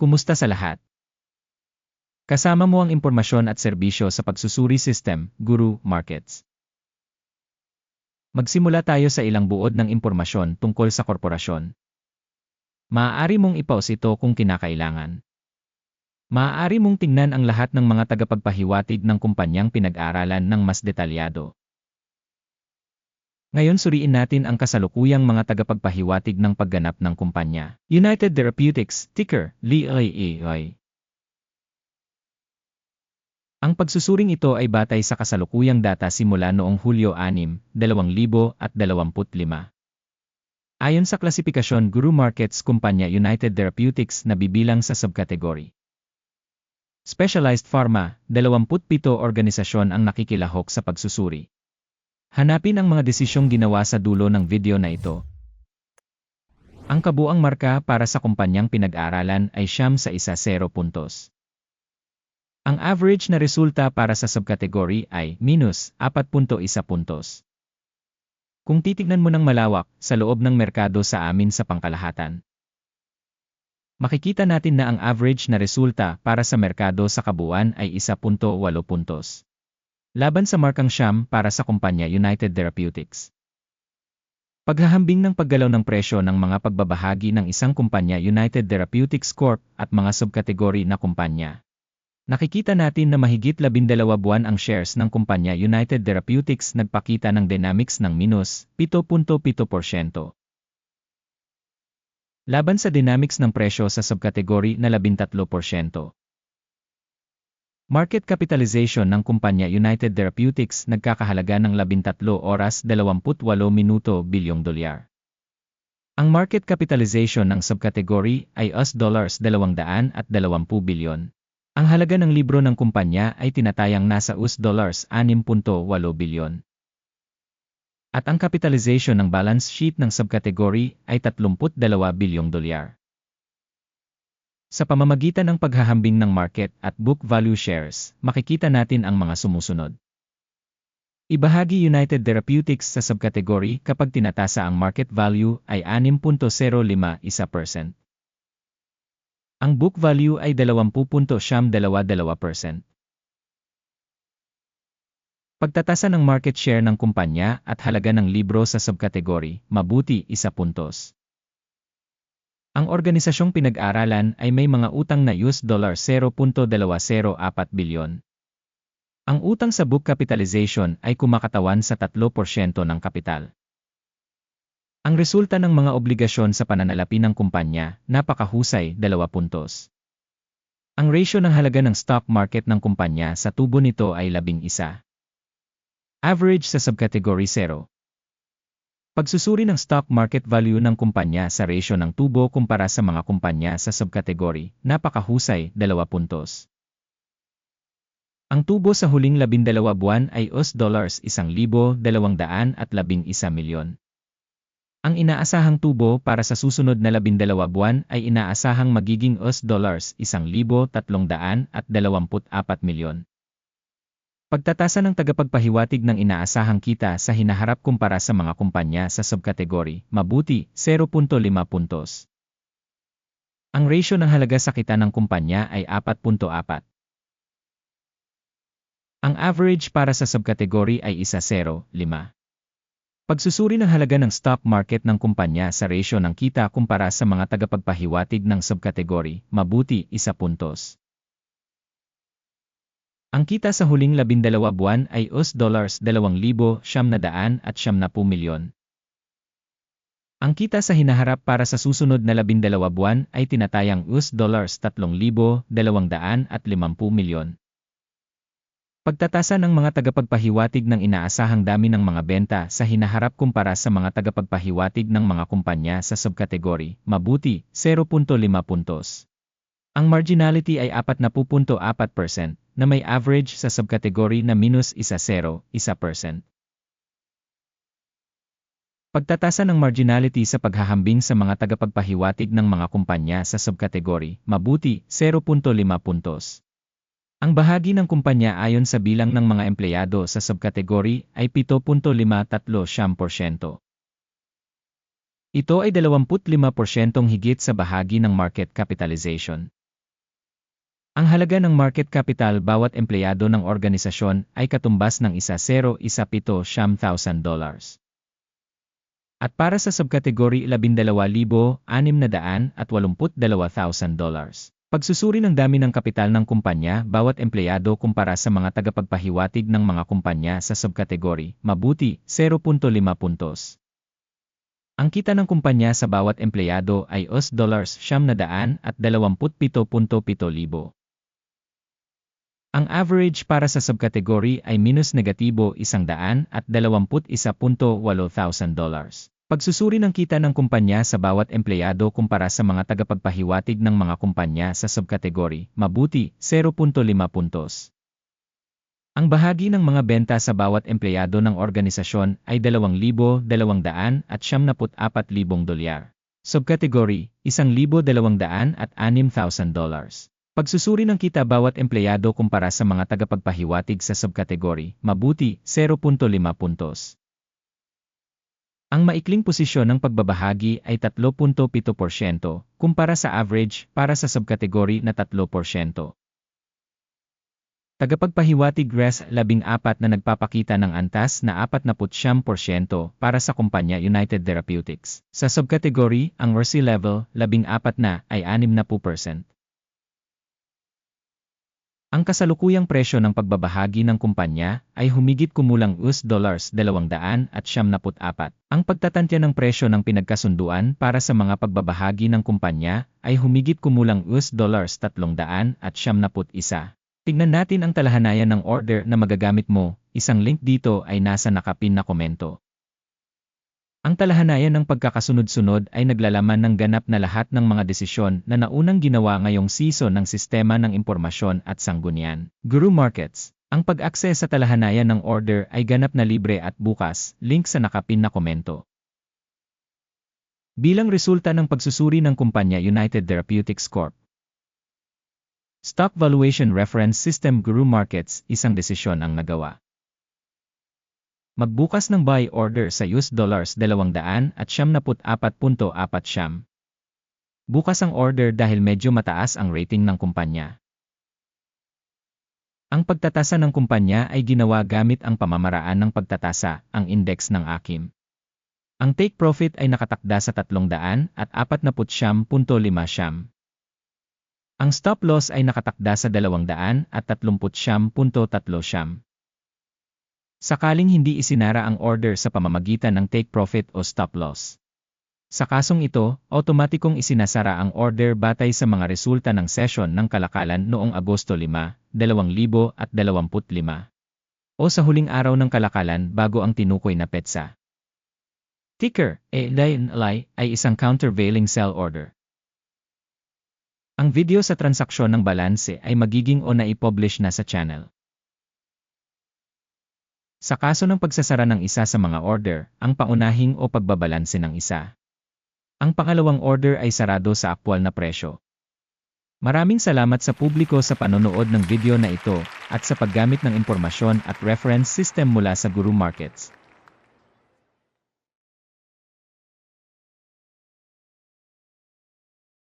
Kumusta sa lahat? Kasama mo ang impormasyon at serbisyo sa pagsusuri system, Guru Markets. Magsimula tayo sa ilang buod ng impormasyon tungkol sa korporasyon. Maaari mong ipause ito kung kinakailangan. Maaari mong tingnan ang lahat ng mga tagapagpahiwatig ng kumpanyang pinag-aralan ng mas detalyado. Ngayon suriin natin ang kasalukuyang mga tagapagpahiwatig ng pagganap ng kumpanya. United Therapeutics, ticker, LIAI. Ang pagsusuring ito ay batay sa kasalukuyang data simula noong Hulyo 6, 2025. Ayon sa klasifikasyon Guru Markets Kumpanya United Therapeutics na bibilang sa subkategory. Specialized Pharma, 27 organisasyon ang nakikilahok sa pagsusuri. Hanapin ang mga desisyong ginawa sa dulo ng video na ito. Ang kabuang marka para sa kumpanyang pinag-aralan ay siyam sa isa 0 puntos. Ang average na resulta para sa subkategory ay minus 4.1 puntos. Kung titignan mo ng malawak sa loob ng merkado sa amin sa pangkalahatan, makikita natin na ang average na resulta para sa merkado sa kabuuan ay 1.8 puntos. Laban sa markang Sham para sa kumpanya United Therapeutics. Paghahambing ng paggalaw ng presyo ng mga pagbabahagi ng isang kumpanya United Therapeutics Corp at mga subkategory na kumpanya. Nakikita natin na mahigit 12 buwan ang shares ng kumpanya United Therapeutics nagpakita ng dynamics ng minus 7.7%. Laban sa dynamics ng presyo sa subkategory na 13%. Market capitalization ng kumpanya United Therapeutics nagkakahalaga ng 13 oras 28 minuto bilyong dolyar. Ang market capitalization ng subkategory ay US dollars 220 bilyon. Ang halaga ng libro ng kumpanya ay tinatayang nasa US dollars 6.8 bilyon. At ang capitalization ng balance sheet ng subkategory ay 32 bilyong dolyar. Sa pamamagitan ng paghahambing ng market at book value shares, makikita natin ang mga sumusunod. Ibahagi United Therapeutics sa subkategory kapag tinatasa ang market value ay 6.051%. Ang book value ay 20.72%. Pagtatasa ng market share ng kumpanya at halaga ng libro sa subkategory, mabuti, isa puntos. Ang organisasyong pinag-aralan ay may mga utang na US dollar 0.204 bilyon. Ang utang sa book capitalization ay kumakatawan sa 3% ng kapital. Ang resulta ng mga obligasyon sa pananalapi ng kumpanya, napakahusay, 2 puntos. Ang ratio ng halaga ng stock market ng kumpanya sa tubo nito ay 11. Average sa subcategory 0. Pagsusuri ng stock market value ng kumpanya sa ratio ng tubo kumpara sa mga kumpanya sa subkategory, napakahusay, 2 puntos. Ang tubo sa huling 12 buwan ay US dollars 1,211 milyon. Ang inaasahang tubo para sa susunod na 12 buwan ay inaasahang magiging US dollars 1,324 milyon. Pagtatasa ng tagapagpahiwatig ng inaasahang kita sa hinaharap kumpara sa mga kumpanya sa subkategory, mabuti, 0.5 puntos. Ang ratio ng halaga sa kita ng kumpanya ay 4.4. Ang average para sa subkategory ay 1.0, 5. Pagsusuri ng halaga ng stock market ng kumpanya sa ratio ng kita kumpara sa mga tagapagpahiwatig ng subkategory, mabuti, 1 puntos. Ang kita sa huling labindalawa buwan ay US dollars 2,770 milyon. Ang kita sa hinaharap para sa susunod na labindalawa buwan ay tinatayang US dollars 3,250 milyon. Pagtatasa ng mga tagapagpahiwatig ng inaasahang dami ng mga benta sa hinaharap kumpara sa mga tagapagpahiwatig ng mga kumpanya sa subkategory, mabuti, 0.5 puntos. Ang marginality ay 4.4%, na may average sa subkategory na minus 1.0, 1%. Pagtatasa ng marginality sa paghahambing sa mga tagapagpahiwatig ng mga kumpanya sa subkategory, mabuti, 0.5 puntos. Ang bahagi ng kumpanya ayon sa bilang ng mga empleyado sa subkategory ay 7.53%. Ito ay 25% higit sa bahagi ng market capitalization. Ang halaga ng market capital bawat empleyado ng organisasyon ay katumbas ng isa 0 isa pito siyam thousand dollars. At para sa subkategory 12,682 thousand dollars. Pagsusuri ng dami ng kapital ng kumpanya bawat empleyado kumpara sa mga tagapagpahiwatig ng mga kumpanya sa subkategory, mabuti, 0.5 puntos. Ang kita ng kumpanya sa bawat empleyado ay US dollars siyam na daan at 27.7 libo. Ang average para sa subkategory ay minus negatibo isang daan at 21.8 thousand dollars. Pagsusuri ng kita ng kumpanya sa bawat empleyado kumpara sa mga tagapagpahiwatig ng mga kumpanya sa subkategory, mabuti, 0.5 puntos. Ang bahagi ng mga benta sa bawat empleyado ng organisasyon ay 2,200 at 74,000 dolyar. Subkategory, 1,200 at 6,000 dollars. Pagsusuri ng kita bawat empleyado kumpara sa mga tagapagpahiwatig sa subkategory, mabuti, 0.5 puntos. Ang maikling posisyon ng pagbabahagi ay 3.7% kumpara sa average para sa subkategory na 3%. Tagapagpahiwatig RES 14 na nagpapakita ng antas na 49% para sa kumpanya United Therapeutics. Sa subkategory, ang RESI level 14 na ay 60%. Ang kasalukuyang presyo ng pagbabahagi ng kumpanya ay humigit kumulang US dollars 200 at 74. Ang pagtatantya ng presyo ng pinagkasunduan para sa mga pagbabahagi ng kumpanya ay humigit kumulang US dollars 300 at 71. Tignan natin ang talahanayan ng order na magagamit mo, isang link dito ay nasa nakapin na komento. Ang talahanayan ng pagkakasunod-sunod ay naglalaman ng ganap na lahat ng mga desisyon na naunang ginawa ngayong season ng sistema ng impormasyon at sanggunian. Guru Markets Ang pag-access sa talahanayan ng order ay ganap na libre at bukas, link sa nakapin na komento. Bilang resulta ng pagsusuri ng kumpanya United Therapeutics Corp. Stock Valuation Reference System Guru Markets, isang desisyon ang nagawa. Magbukas ng buy order sa US dollars 200 at 74.4 siyam. Bukas ang order dahil medyo mataas ang rating ng kumpanya. Ang pagtatasa ng kumpanya ay ginawa gamit ang pamamaraan ng pagtatasa, ang index ng AKIM. Ang take profit ay nakatakda sa 300 at 49.5 siyam. Ang stop loss ay nakatakda sa 200 at 30.3 siyam. Sakaling hindi isinara ang order sa pamamagitan ng take profit o stop loss. Sa kasong ito, otomatikong isinasara ang order batay sa mga resulta ng session ng kalakalan noong Agosto 5, 2025 o sa huling araw ng kalakalan bago ang tinukoy na petsa. Ticker, ALI, ay isang countervailing sell order. Ang video sa transaksyon ng balanse ay magiging o na-publish na sa channel. Sa kaso ng pagsasara ng isa sa mga order, ang paunahing o pagbabalanse ng isa. Ang pangalawang order ay sarado sa aktwal na presyo. Maraming salamat sa publiko sa panonood ng video na ito at sa paggamit ng impormasyon at reference system mula sa Guru Markets.